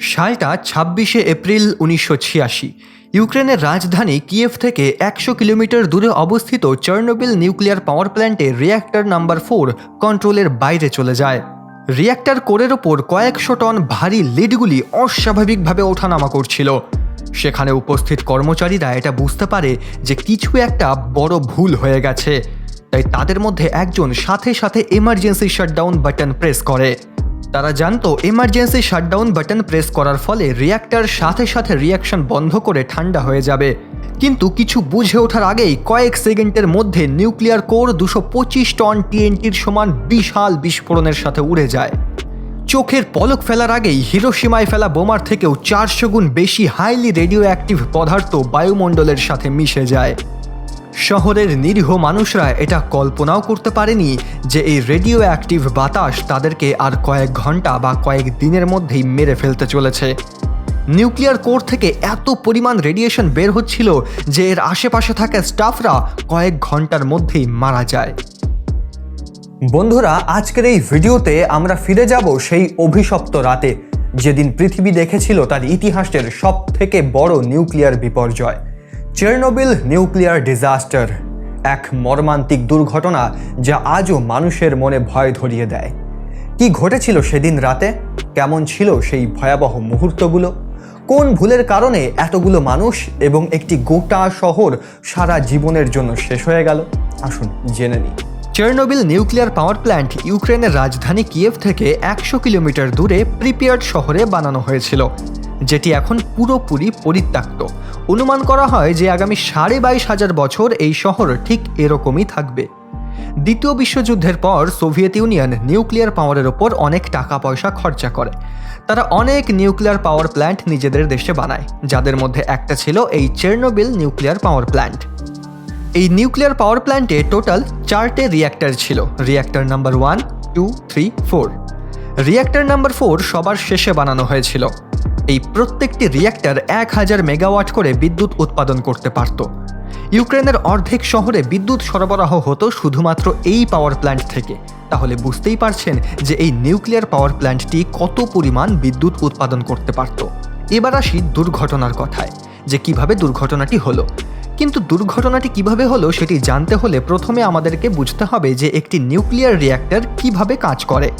সালটা ছাব্বিশে এপ্রিল উনিশশো ছিয়াশি। ইউক্রেনের রাজধানী কিয়েভ থেকে একশো কিলোমিটার দূরে অবস্থিত চার্নোবিল নিউক্লিয়ার পাওয়ার প্ল্যান্টে রিয়্যাক্টর নাম্বার ফোর কন্ট্রোলের বাইরে চলে যায়। রিয়্যাক্টর কোরের ওপর কয়েকশো টন ভারী লিডগুলি অস্বাভাবিকভাবে ওঠানামা করছিল। সেখানে উপস্থিত কর্মচারীরা এটা বুঝতে পারে যে কিছু একটা বড় ভুল হয়ে গেছে। তাই তাদের মধ্যে একজন সাথে সাথে এমার্জেন্সি শাটডাউন বাটন প্রেস করে। তারা জানতো এমার্জেন্সি শাটডাউন বাটন প্রেস করার ফলে রিয়্যাক্টর সাথে সাথে রিয়াকশন বন্ধ করে ঠান্ডা হয়ে যাবে। কিন্তু কিছু বুঝে ওঠার আগেই কয়েক সেকেন্ডের মধ্যে নিউক্লিয়ার কোর দুশো পঁচিশ টন টিএনটির সমান বিশাল বিস্ফোরণের সাথে উড়ে যায়। চোখের পলক ফেলার আগেই হিরোসীমায় ফেলা বোমার থেকেও চারশো গুণ বেশি হাইলি রেডিও অ্যাক্টিভ পদার্থ বায়ুমণ্ডলের সাথে মিশে যায়। শহরের নিরীহ মানুষরা এটা কল্পনাও করতে পারেনি যে এই রেডিও অ্যাক্টিভ বাতাস তাদেরকে আর কয়েক ঘণ্টা বা কয়েক দিনের মধ্যেই মেরে ফেলতে চলেছে। নিউক্লিয়ার কোর থেকে এত পরিমাণ রেডিয়েশন বের হচ্ছিল যে এর আশেপাশে থাকা স্টাফরা কয়েক ঘণ্টার মধ্যেই মারা যায়। বন্ধুরা, আজকের এই ভিডিওতে আমরা ফিরে যাব সেই অভিশপ্ত রাতে, যেদিন পৃথিবী দেখেছিল তার ইতিহাসের সব থেকে বড় নিউক্লিয়ার বিপর্যয়। চেরনোবিল নিউক্লিয়ার ডিজাস্টার, এক মর্মান্তিক দুর্ঘটনা যা আজও মানুষের মনে ভয় ধরিয়ে দেয়। কি ঘটেছিল সেদিন রাতে? কেমন ছিল সেই ভয়াবহ মুহূর্তগুলো? কোন ভুলের কারণে এতগুলো মানুষ এবং একটি গোটা শহর সারা জীবনের জন্য শেষ হয়ে গেল? আসুন জেনে নিই। চেরনোবিল নিউক্লিয়ার পাওয়ার প্ল্যান্ট ইউক্রেনের রাজধানী কিয়েভ থেকে একশো কিলোমিটার দূরে প্রিপেয়ার্ড শহরে বানানো হয়েছিল, যেটি এখন পুরোপুরি পরিত্যক্ত। অনুমান করা হয় যে আগামী সাড়ে বাইশ হাজার বছর এই শহর ঠিক এরকমই থাকবে। দ্বিতীয় বিশ্বযুদ্ধের পর সোভিয়েত ইউনিয়ন নিউক্লিয়ার পাওয়ারের ওপর অনেক টাকা পয়সা খরচা করে। তারা অনেক নিউক্লিয়ার পাওয়ার প্ল্যান্ট নিজেদের দেশে বানায়, যাদের মধ্যে একটা ছিল এই চেরনোবিল নিউক্লিয়ার পাওয়ার প্ল্যান্ট। এই নিউক্লিয়ার পাওয়ার প্ল্যান্টে টোটাল চারটে রিয়্যাক্টর ছিল reactor number one, two, three, four. Reactor number four সবার শেষে বানানো হয়েছিল। এই প্রত্যেকটি রিয়্যাক্টর এক হাজার মেগাওয়াট করে বিদ্যুৎ উৎপাদন করতে পারত। ইউক্রেনের অর্ধেক শহরে বিদ্যুৎ সরবরাহ হতো শুধুমাত্র এই পাওয়ার প্ল্যান্ট থেকে। তাহলে বুঝতেই পারছেন যে এই নিউক্লিয়ার পাওয়ার প্ল্যান্টটি কত পরিমাণ বিদ্যুৎ উৎপাদন করতে পারত। এবার আসি দুর্ঘটনার কথায়, যে কীভাবে দুর্ঘটনাটি হলো। কিন্তু দুর্ঘটনাটি কীভাবে হলো সেটি জানতে হলে প্রথমে আমাদেরকে বুঝতে হবে যে একটি নিউক্লিয়ার রিয়্যাক্টর কীভাবে কাজ করে।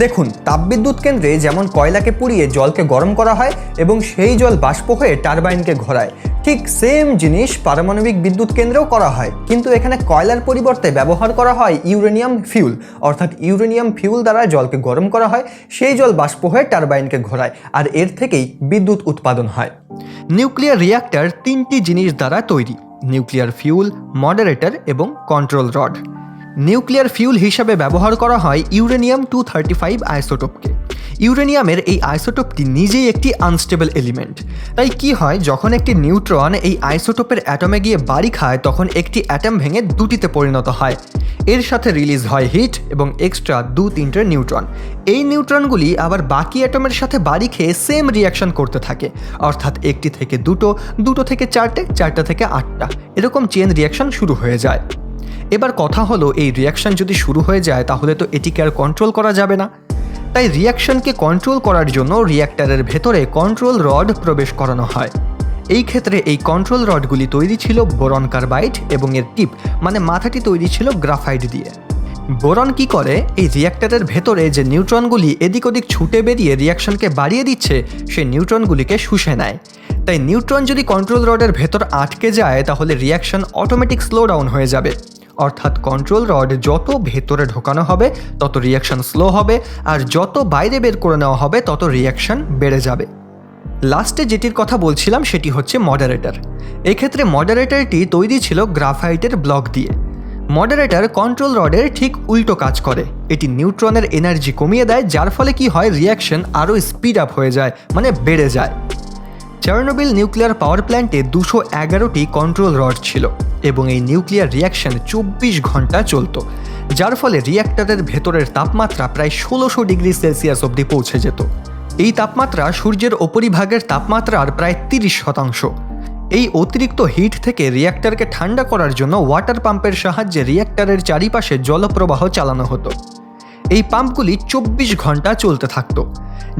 দেখুন, তাপবিদ্যুৎ কেন্দ্রে যেমন কয়লাকে পুড়িয়ে জলকে গরম করা হয় এবং সেই জল বাষ্প হয়ে টারবাইনকে ঘোরায়, ঠিক সেম জিনিস পারমাণবিক বিদ্যুৎ কেন্দ্রেও করা হয়। কিন্তু এখানে কয়লার পরিবর্তে ব্যবহার করা হয় ইউরেনিয়াম ফিউল, অর্থাৎ ইউরেনিয়াম ফিউল দ্বারা জলকে গরম করা হয়, সেই জল বাষ্প হয়ে টারবাইনকে ঘোরায়, আর এর থেকেই বিদ্যুৎ উৎপাদন হয়। নিউক্লিয়ার রিয়্যাক্টর তিনটি জিনিস দ্বারা তৈরি, নিউক্লিয়ার ফিউল, মডারেটর এবং কন্ট্রোল রড। নিউক্লিয়ার ফিউল হিসাবে ব্যবহার করা হয় ইউরেনিয়াম টু থার্টি ফাইভ আইসোটোপকে। ইউরেনিয়ামের এই আইসোটোপটি নিজেই একটি আনস্টেবল এলিমেন্ট তাই কি হয়, যখন একটি নিউট্রন এই আইসোটোপের অ্যাটমে গিয়ে বাড়ি খায়, তখন একটি অ্যাটম ভেঙে দুটিতে পরিণত হয়। এর সাথে রিলিজ হয় হিট এবং এক্সট্রা দু তিনটে নিউট্রন। এই নিউট্রনগুলি আবার বাকি অ্যাটমের সাথে বাড়ি খেয়ে সেম রিয়াকশন করতে থাকে। অর্থাৎ একটি থেকে দুটো দুটো থেকে চারটে, চারটা থেকে আটটা। এরকম চেন রিয়াকশন শুরু হয়ে যায়। এবার কথা হলো, এই রিয়াকশন যদি শুরু হয়ে যায়, তাহলে তো এটিকে আর কন্ট্রোল করা যাবে না। তাই রিয়াকশনকে কন্ট্রোল করার জন্য রিয়াক্টারের ভেতরে কন্ট্রোল রড প্রবেশ করানো হয়। এই ক্ষেত্রে এই কন্ট্রোল রডগুলি তৈরি ছিল বোরন কার্বাইড এবং এর টিপ মানে মাথাটি তৈরি ছিল গ্রাফাইট দিয়ে। বোরন কি করে? এই রিয়াক্টারের ভেতরে যে নিউট্রনগুলি এদিক ওদিক ছুটে বেরিয়ে রিয়াকশনকে বাড়িয়ে দিচ্ছে, সেই নিউট্রনগুলিকে শুষে নেয়। তাই নিউট্রন যদি কন্ট্রোল রডের ভেতর আটকে যায়, তাহলে রিয়াকশন অটোমেটিক স্লো ডাউন হয়ে যাবে। অর্থাৎ কন্ট্রোল রড যত ভেতরে ঢোকানো হবে, তত রিয়াকশন স্লো হবে, আর যত বাইরে বের করে নেওয়া হবে, তত রিয়াকশন বেড়ে যাবে। লাস্টে যেটির কথা বলছিলাম, সেটি হচ্ছে মডারেটর এক্ষেত্রে মডারেটরটি তৈরি ছিল গ্রাফাইটের ব্লক দিয়ে। মডারেটর কন্ট্রোল রডের ঠিক উল্টো কাজ করে। এটি নিউট্রনের এনার্জি কমিয়ে দেয়, যার ফলে কি হয় রিয়াকশন আরও স্পিড আপ হয়ে যায় মানে বেড়ে যায়। চার্নোবিল নিউক্লিয়ার পাওয়ার প্ল্যান্টে দুশো এগারোটি কন্ট্রোল রড ছিল। এবং এই নিউক্লিয়ার রিয়াকশন চব্বিশ ঘণ্টা চলত, যার ফলে রিয়াক্টরের ভেতরের তাপমাত্রা প্রায় ষোলোশো ডিগ্রি সেলসিয়াস অবধি পৌঁছে যেত। এই তাপমাত্রা সূর্যের ওপরিভাগের তাপমাত্রার প্রায় তিরিশ শতাংশ। এই অতিরিক্ত হিট থেকে রিয়াক্টরকে ঠান্ডা করার জন্য ওয়াটার পাম্পের সাহায্যে রিয়াক্টরের চারিপাশে জলপ্রবাহ চালানো হতো। এই পাম্পগুলি চব্বিশ ঘণ্টা চলতে থাকতো।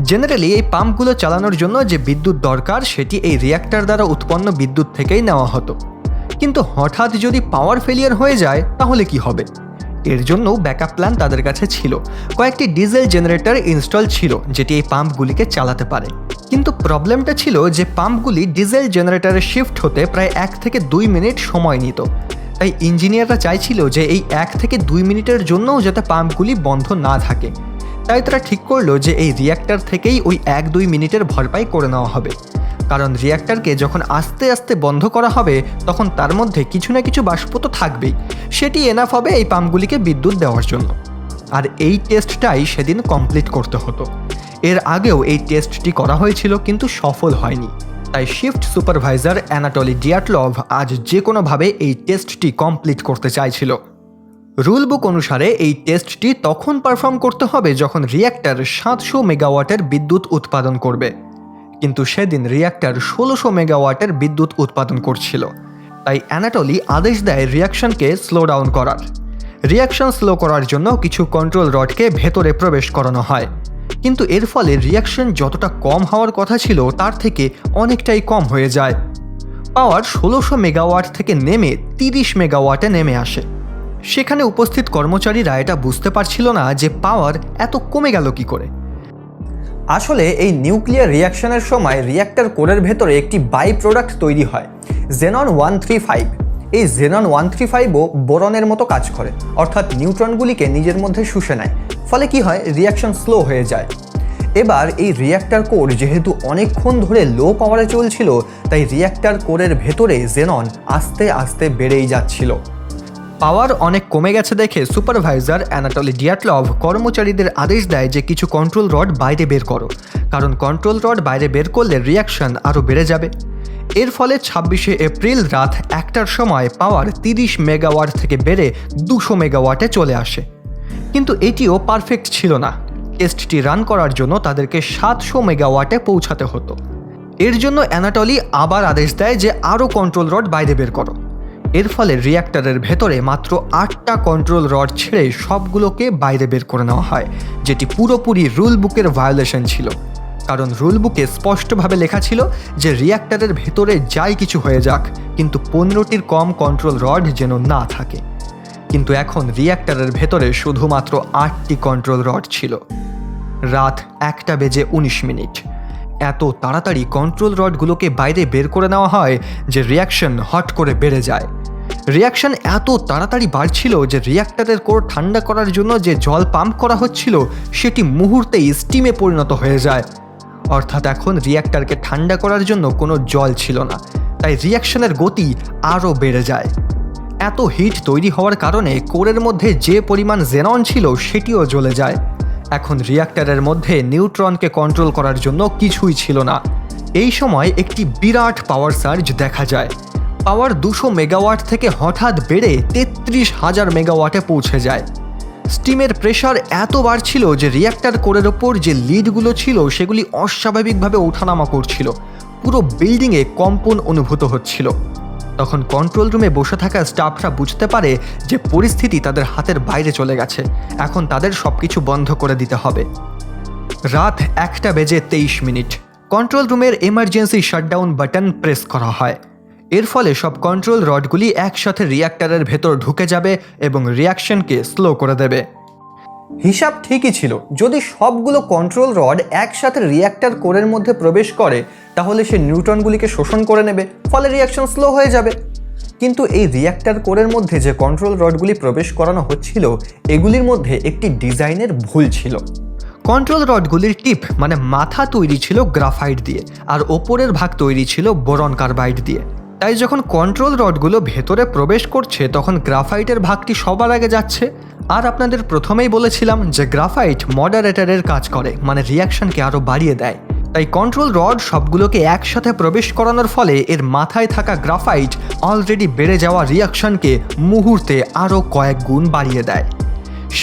জেনারেলি এই পাম্পগুলো চালানোর জন্য যে বিদ্যুৎ দরকার, সেটি এই রিয়াক্টর দ্বারা উৎপন্ন বিদ্যুৎ থেকেই নেওয়া হতো। কিন্তু হঠাৎ যদি পাওয়ার ফেলিয়ার হয়ে যায়, তাহলে কি হবে? এর জন্য ব্যাকআপ প্ল্যান তাদের কাছে ছিল। কয়েকটি ডিজেল জেনারেটর ইনস্টল ছিল, যেটি এই পাম্পগুলিকে চালাতে পারে। কিন্তু প্রবলেমটা ছিল যে পাম্পগুলি ডিজেল জেনারেটরে শিফট হতে প্রায় এক থেকে দুই মিনিট সময় নিত। তাই ইঞ্জিনিয়াররা চাইছিল যে এই এক থেকে দুই মিনিটের জন্যও যাতে পাম্পগুলি বন্ধ না থাকে। তাই তারা ঠিক করল যে এই রিয়াক্টর থেকেই ওই এক দুই মিনিটের ভরপাই করে নেওয়া হবে। কারণ রিয়াক্টরকে যখন আস্তে আস্তে বন্ধ করা হবে, তখন তার মধ্যে কিছু না কিছু বাষ্প তো থাকবেই। সেটি এনাফ হবে এই পাম্পগুলিকে বিদ্যুৎ দেওয়ার জন্য। আর এই টেস্টটাই সেদিন কমপ্লিট করতে হতো। এর আগেও এই টেস্টটি করা হয়েছিল, কিন্তু সফল হয়নি। তাই শিফট সুপারভাইজার অ্যানাটলি ডিয়াটলভ আজ যে কোনোভাবে এই টেস্টটি কমপ্লিট করতে চাইছিল। রুল বুক অনুসারে এই টেস্টটি তখন পারফর্ম করতে হবে যখন রিয়্যাক্টর সাতশো মেগাওয়াটের বিদ্যুৎ উৎপাদন করবে। কিন্তু সেদিন রিয়্যাক্টর ষোলোশো মেগাওয়াটের বিদ্যুৎ উৎপাদন করছিল। তাই অ্যানাটলি আদেশ দেয় রিয়াকশনকে স্লো ডাউন করার। রিয়াকশন স্লো করার জন্য কিছু কন্ট্রোল রডকে ভেতরে প্রবেশ করানো হয়। কিন্তু এর ফলে রিয়াকশন যতটা কম হওয়ার কথা ছিল, তার থেকে অনেকটাই কম হয়ে যায়। পাওয়ার ষোলোশো মেগাওয়াট থেকে নেমে তিরিশ মেগাওয়াটে নেমে আসে। সেখানে উপস্থিত কর্মচারীরা এটা বুঝতে পারছিল না যে পাওয়ার এত কমে গেল কি করে। আসলে এই নিউক্লিয়ার রিয়াকশনের সময় রিয়াক্টার কোরের ভেতরে একটি বাই প্রোডাক্ট তৈরি হয় জেনন ওয়ান থ্রি ফাইভ এই জেনন ওয়ান থ্রি ফাইভও বোরনের মতো কাজ করে, অর্থাৎ নিউট্রনগুলিকে নিজের মধ্যে শুষে নেয়, ফলে কি হয়? রিয়াকশন স্লো হয়ে যায়। এবার এই রিয়াক্টার কোর যেহেতু অনেকক্ষণ ধরে লো পাওয়ারে চলছিল, তাই রিয়াক্টার কোরের ভেতরে জেনন আস্তে আস্তে বেড়েই যাচ্ছিল। পাওয়ার অনেক কমে গেছে দেখে সুপারভাইজার অ্যানাটলি ডিয়াটলভ কর্মচারীদের আদেশ দেয় যে কিছু কন্ট্রোল রড বাইরে বের করো, কারণ কন্ট্রোল রড বাইরে বের করলে রিয়াকশন আরও বেড়ে যাবে। এর ফলে ছাব্বিশে এপ্রিল রাত একটার সময় পাওয়ার তিরিশ মেগাওয়াট থেকে বেড়ে দুশো মেগাওয়াটে চলে আসে। কিন্তু এটিও পারফেক্ট ছিল না। টেস্টটি রান করার জন্য তাদেরকে সাতশো মেগাওয়াটে পৌঁছাতে হতো। এর জন্য অ্যানাটলি আবার আদেশ দেয় যে আরও কন্ট্রোল রড বাইরে বের করো। এর ফলে রিয়াক্টরের ভেতরে মাত্র আটটা কন্ট্রোল রড ছেড়ে সবগুলোকে বাইরে বের করে নেওয়া হয়, যেটি পুরোপুরি রুল বুকের ভায়োলেশন ছিল। কারণ রুল বুকে স্পষ্টভাবে লেখা ছিল যে রিয়াক্টরের ভেতরে যাই কিছু হয়ে যাক, কিন্তু পনেরোটির কম কন্ট্রোল রড যেন না থাকে। কিন্তু এখন রিয়াক্টরের ভেতরে শুধুমাত্র আটটি কন্ট্রোল রড ছিল। রাত একটা বেজে উনিশ মিনিট। এত তাড়াতাড়ি কন্ট্রোল রডগুলোকে বাইরে বের করে নেওয়া হয় যে রিয়াকশন হট করে বেড়ে যায়। রিয়াকশন এত তাড়াতাড়ি বাড়ছিল যে রিয়াক্টারের কোর ঠান্ডা করার জন্য যে জল পাম্প করা হচ্ছিল, সেটি মুহূর্তেই স্টিমে পরিণত হয়ে যায়। অর্থাৎ এখন রিয়াক্টারকে ঠান্ডা করার জন্য কোনো জল ছিল না, তাই রিয়াকশনের গতি আরও বেড়ে যায়। এত হিট তৈরি হওয়ার কারণে কোরের মধ্যে যে পরিমাণ জেনন ছিল, সেটিও জ্বলে যায়। এখন রিয়াক্টারের মধ্যে নিউট্রনকে কন্ট্রোল করার জন্য কিছুই ছিল না। এই সময় একটি বিরাট পাওয়ার সার্জ দেখা যায়। পাওয়ার দুশো মেগাওয়াট থেকে হঠাৎ বেড়ে তেত্রিশ হাজার মেগাওয়াটে পৌঁছে যায়। স্টিমের প্রেশার এত বাড়ছিল যে রিয়াক্টার কোরের ওপর যে লিডগুলো ছিল সেগুলি অস্বাভাবিকভাবে ওঠানামা করছিল। পুরো বিল্ডিংয়ে কম্পন অনুভূত হচ্ছিল। তখন কন্ট্রোল রুমে বসে থাকা স্টাফরা বুঝতে পারে যে পরিস্থিতি তাদের হাতের বাইরে চলে গেছে। এখন তাদের সব কিছু বন্ধ করে দিতে হবে। রাত একটা বেজে তেইশ মিনিট। কন্ট্রোল রুমের এমার্জেন্সি শাটডাউন বাটন প্রেস করা হয়। এর ফলে সব কন্ট্রোল রডগুলি একসাথে রিয়াক্টারের ভেতর ঢুকে যাবে এবং রিয়াকশনকে স্লো করে দেবে। হিসাব ঠিকই ছিল। যদি সবগুলো কন্ট্রোল রড একসাথে রিয়াক্টার কোরের মধ্যে প্রবেশ করে তাহলে সে নিউট্রনগুলিকে শোষণ করে নেবে, ফলে রিয়াকশন স্লো হয়ে যাবে। কিন্তু এই রিয়াক্টর কোরের মধ্যে যে কন্ট্রোল রডগুলি প্রবেশ করানো হচ্ছিল, এগুলির মধ্যে একটি ডিজাইনের ভুল ছিল। কন্ট্রোল রডগুলির টিপ মানে মাথা তৈরি ছিল গ্রাফাইট দিয়ে, আর ওপরের ভাগ তৈরি ছিল বোরন কার্বাইড দিয়ে। তাই যখন কন্ট্রোল রডগুলো ভেতরে প্রবেশ করছে, তখন গ্রাফাইটের ভাগটি সবার আগে যাচ্ছে। আর আপনাদের প্রথমেই বলেছিলাম যে গ্রাফাইট মডারেটরের কাজ করে মানে রিয়াকশনকে আরও বাড়িয়ে দেয়। তাই কন্ট্রোল রড সবগুলোকে একসাথে প্রবেশ করানোর ফলে এর মাথায় থাকা গ্রাফাইট অলরেডি বেড়ে যাওয়া রিয়াকশনকে মুহূর্তে আরও কয়েক গুণ বাড়িয়ে দেয়।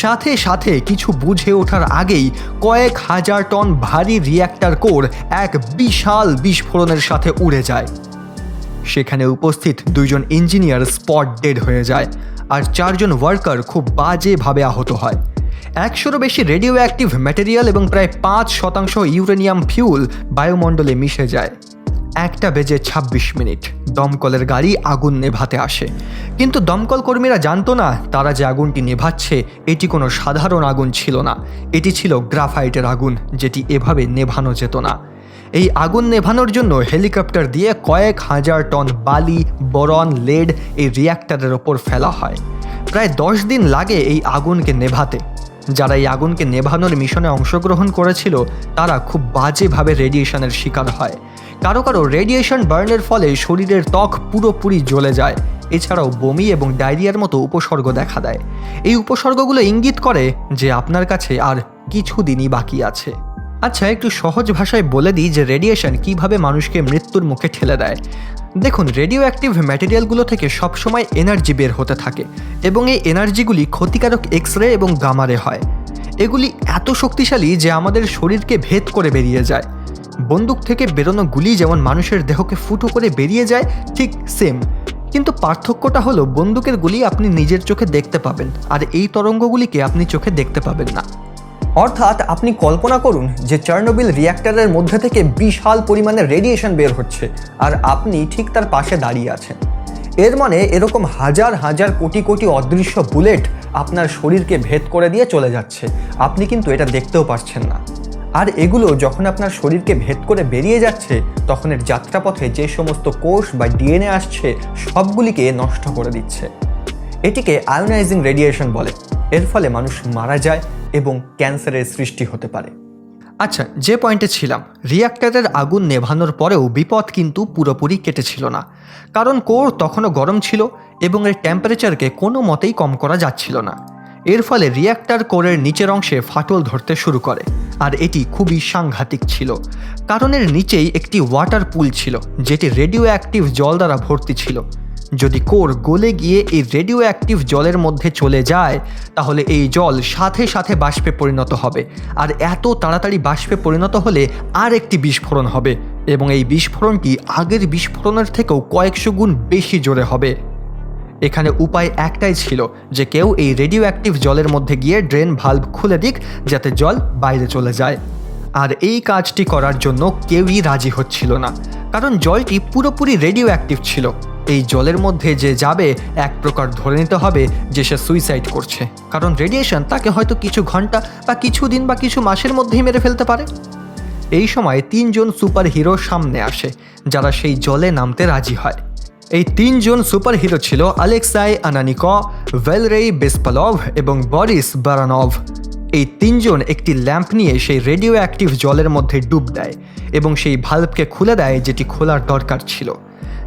সাথে সাথে কিছু বুঝে ওঠার আগেই কয়েক হাজার টন ভারী রিয়াক্টর কোর এক বিশাল বিস্ফোরণের সাথে উড়ে যায়। সেখানে উপস্থিত দুইজন ইঞ্জিনিয়ার স্পট ডেড হয়ে যায়, আর চারজন ওয়ার্কার খুব বাজেভাবে আহত হয়। একশোরও বেশি রেডিও অ্যাক্টিভ ম্যাটেরিয়াল এবং প্রায় পাঁচ শতাংশ ইউরেনিয়াম ফিউল বায়ুমণ্ডলে মিশে যায়। একটা বেজে ২৬ মিনিট। দমকলের গাড়ি আগুন নেভাতে আসে। কিন্তু দমকল কর্মীরা জানতো না, তারা যে আগুনটি নেভাচ্ছে, এটি কোনো সাধারণ আগুন ছিল না। এটি ছিল গ্রাফাইটের আগুন, যেটি এভাবে নেভানো যেত না। এই আগুন নেভানোর জন্য হেলিকপ্টার দিয়ে কয়েক হাজার টন বালি, বরন, লেড এই রিয়াক্টারের ওপর ফেলা হয়। প্রায় দশ দিন লাগে এই আগুনকে নেভাতে। যারা এই আগুনকে নেভানোর মিশনে অংশগ্রহণ করেছিল, তারা খুব বাজেভাবে রেডিয়েশনের শিকার হয়। কারও কারও রেডিয়েশন বার্নের ফলে শরীরের ত্বক পুরোপুরি জ্বলে যায়। এছাড়াও বমি এবং ডায়রিয়ার মতো উপসর্গ দেখা দেয়। এই উপসর্গগুলো ইঙ্গিত করে যে আপনার কাছে আর কিছু দিনই বাকি আছে। আচ্ছা একটু সহজ ভাষায় বলে দিই যে রেডিয়েশন কীভাবে মানুষকে মৃত্যুর মুখে ঠেলে দেয়। দেখুন রেডিও অ্যাক্টিভ ম্যাটেরিয়ালগুলো থেকে সবসময় এনার্জি বের হতে থাকে এবং এই এনার্জিগুলি ক্ষতিকারক এক্স রে এবং গামারে হয়। এগুলি এত শক্তিশালী যে আমাদের শরীরকে ভেদ করে বেরিয়ে যায়। বন্দুক থেকে বেরোনো গুলি যেমন মানুষের দেহকে ফুটো করে বেরিয়ে যায়, ঠিক সেম কিন্তু পার্থক্যটা হলো, বন্দুকের গুলি আপনি নিজের চোখে দেখতে পাবেন, আর এই তরঙ্গগুলিকে আপনি চোখে দেখতে পাবেন না। অর্থাৎ আপনি কল্পনা করুন যে চার্নোবিল রিয়াক্টরের মধ্যে থেকে বিশাল পরিমাণে রেডিয়েশন বের হচ্ছে আর আপনি ঠিক তার পাশে দাঁড়িয়ে আছেন। এর মানে এরকম হাজার হাজার কোটি কোটি অদৃশ্য বুলেট আপনার শরীরকে ভেদ করে দিয়ে চলে যাচ্ছে। আপনি কিন্তু এটা দেখতেও পারছেন না। আর এগুলো যখন আপনার শরীরকে ভেদ করে বেরিয়ে যাচ্ছে, তখন এর যাত্রাপথে যে সমস্ত কোষ বা ডিএনএ আসছে, সবগুলিকে নষ্ট করে দিচ্ছে। এটিকে আয়োনাইজিং রেডিয়েশন বলে। এর ফলে মানুষ মারা যায় এবং ক্যান্সারের সৃষ্টি হতে পারে। আচ্ছা যে পয়েন্টে ছিলাম, রিয়াক্টারের আগুন নেভানোর পরেও বিপদ কিন্তু পুরোপুরি কেটেছিল না। কারণ কোর তখনও গরম ছিল এবং এর টেম্পারেচারকে কোনো মতেই কম করা যাচ্ছিল না। এর ফলে রিয়াক্টার কোরের নিচের অংশে ফাটল ধরতে শুরু করে, আর এটি খুবই সাংঘাতিক ছিল। কারণ এর নিচেই একটি ওয়াটার পুল ছিল, যেটি রেডিও অ্যাক্টিভ জল দ্বারা ভর্তি ছিল। যদি কোর গলে গিয়ে এই রেডিও অ্যাক্টিভ জলের মধ্যে চলে যায়, তাহলে এই জল সাথে সাথে বাষ্পে পরিণত হবে। আর এত তাড়াতাড়ি বাষ্পে পরিণত হলে আর একটি বিস্ফোরণ হবে এবং এই বিস্ফোরণটি আগের বিস্ফোরণের থেকেও কয়েকশো গুণ বেশি জোরে হবে। এখানে উপায় একটাই ছিল যে কেউ এই রেডিও অ্যাক্টিভ জলের মধ্যে গিয়ে ড্রেন ভালভ খুলে দিক, যাতে জল বাইরে চলে যায়। আর এই কাজটি করার জন্য কেউই রাজি হচ্ছিল না, কারণ জলটি পুরোপুরি রেডিও অ্যাক্টিভ ছিল। এই জলের মধ্যে যে যাবে, এক প্রকার ধরে নিতে হবে যে সে সুইসাইড করছে। কারণ রেডিয়েশন তাকে হয়তো কিছু ঘণ্টা বা কিছু দিন বা কিছু মাসের মধ্যেই মেরে ফেলতে পারে। এই সময় তিনজন সুপার হিরো সামনে আসে, যারা সেই জলে নামতে রাজি হয়। এই তিনজন সুপার হিরো ছিল আলেক্সাই আনানিক, ভেলরেই বেসপালভ এবং বরিস বারানভ। এই তিনজন একটি ল্যাম্প নিয়ে সেই রেডিও অ্যাক্টিভ জলের মধ্যে ডুব দেয় এবং সেই ভাল্বকে খুলে দেয় যেটি খোলার দরকার ছিল।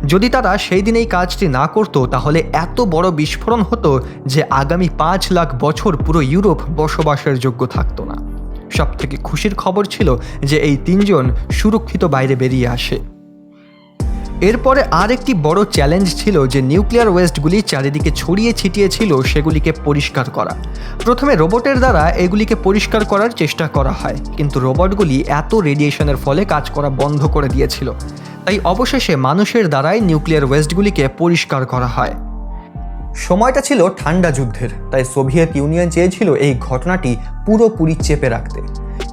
যদি তারা সেই দিন এই কাজটি না করত, তাহলে এত বড় বিস্ফোরণ হতো যে আগামী পাঁচ লাখ বছর পুরো ইউরোপ বসবাসের যোগ্য থাকতো না। সবথেকে খুশির খবর ছিল যে এই তিনজন সুরক্ষিত বাইরে বেরিয়ে আসে। এরপরে আর একটি বড় চ্যালেঞ্জ ছিল যে নিউক্লিয়ার ওয়েস্টগুলি চারিদিকে ছড়িয়ে ছিটিয়ে ছিল, সেগুলিকে পরিষ্কার করা। প্রথমে রোবটের দ্বারা এগুলিকে পরিষ্কার করার চেষ্টা করা হয়, কিন্তু রোবটগুলি এত রেডিয়েশনের ফলে কাজ করা বন্ধ করে দিয়েছিল। তাই অবশেষে মানুষের দ্বারাই নিউক্লিয়ার ওয়েস্টগুলিকে পরিষ্কার করা হয়। সময়টা ছিল ঠান্ডা যুদ্ধের, তাই সোভিয়েত ইউনিয়ন চেয়েছিল এই ঘটনাটি পুরোপুরি চেপে রাখতে।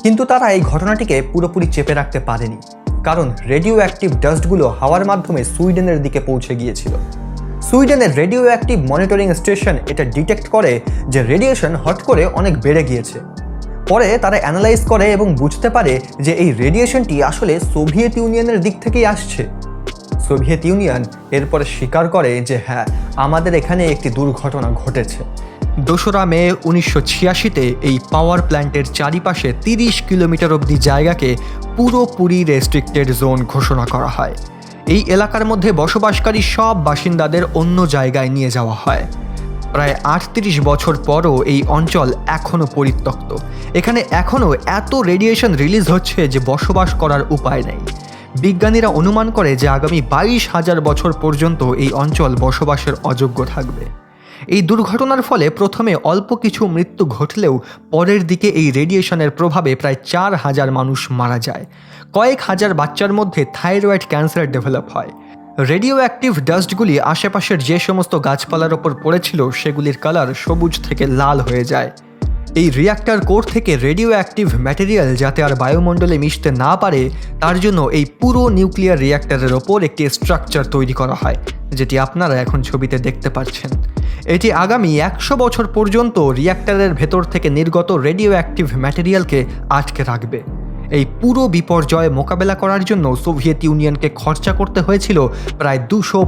কিন্তু তারা এই ঘটনাটিকে পুরোপুরি চেপে রাখতে পারেনি। কারণ রেডিও অ্যাক্টিভ ডাস্টগুলো হাওয়ার মাধ্যমে সুইডেনের দিকে পৌঁছে গিয়েছিল। সুইডেনের রেডিও অ্যাক্টিভ মনিটরিং স্টেশন এটা ডিটেক্ট করে যে রেডিয়েশন হট করে অনেক বেড়ে গিয়েছে। পরে তারা অ্যানালাইজ করে এবং বুঝতে পারে যে এই রেডিয়েশনটি আসলে সোভিয়েত ইউনিয়নের দিক থেকেই আসছে। সোভিয়েত ইউনিয়ন এরপরে স্বীকার করে যে হ্যাঁ আমাদের এখানে একটি দুর্ঘটনা ঘটেছে। দোসরা মে উনিশশো ছিয়াশিতে এই পাওয়ার প্ল্যান্টের চারিপাশে তিরিশ কিলোমিটার অবধি জায়গাকে পুরোপুরি রেস্ট্রিক্টেড জোন ঘোষণা করা হয়। এই এলাকার মধ্যে বসবাসকারী সব বাসিন্দাদের অন্য জায়গায় নিয়ে যাওয়া হয়। প্রায় আটত্রিশ বছর পরও এই অঞ্চল এখনও পরিত্যক্ত। এখানে এখনও এত রেডিয়েশন রিলিজ হচ্ছে যে বসবাস করার উপায় নেই। বিজ্ঞানীরা অনুমান করে যে আগামী বাইশ হাজার বছর পর্যন্ত এই অঞ্চল বসবাসের অযোগ্য থাকবে। এই দুর্ঘটনার ফলে প্রথমে অল্প কিছু মৃত্যু ঘটলেও পরের দিকে এই রেডিয়েশনের প্রভাবে প্রায় চার হাজার মানুষ মারা যায়। কয়েক হাজার বাচ্চার মধ্যে থাইরয়েড ক্যান্সার ডেভেলপ হয়। রেডিও অ্যাক্টিভ ডাস্টগুলি আশেপাশের যে সমস্ত গাছপালার ওপর পড়েছিল, সেগুলির কালার সবুজ থেকে লাল হয়ে যায়। এই রিয়াক্টার কোর থেকে রেডিও অ্যাক্টিভ ম্যাটেরিয়াল যাতে আর বায়ুমণ্ডলে মিশতে না পারে, তার জন্য এই পুরো নিউক্লিয়ার রিয়াক্টারের ওপর একটি স্ট্রাকচার তৈরি করা হয়, যেটি আপনারা এখন ছবিতে দেখতে পাচ্ছেন। এটি আগামী একশো বছর পর্যন্ত রিয়াক্টারের ভেতর থেকে নির্গত রেডিও অ্যাক্টিভ ম্যাটেরিয়ালকে আটকে রাখবে। এই পুরো বিপর্যয় মোকাবেলা করার জন্য সোভিয়েত ইউনিয়নকে খরচা করতে হয়েছিল প্রায় দুশো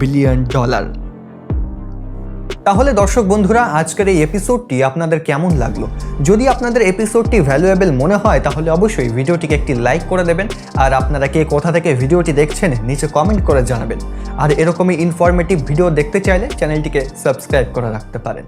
বিলিয়ন ডলার তাহলে দর্শক বন্ধুরা, আজকের এই এপিসোডটি আপনাদের কেমন লাগল? যদি আপনাদের এপিসোডটি ভ্যালুয়েবল মনে হয়, তাহলে অবশ্যই ভিডিওটিকে একটি লাইক করে দেবেন, আর আপনারা কে কোথা থেকে ভিডিওটি দেখছেন, নিচে কমেন্ট করে জানাবেন। আর এরকমই ইনফরমেটিভ ভিডিও দেখতে চাইলে চ্যানেলটিকে সাবস্ক্রাইব করে রাখতে পারেন।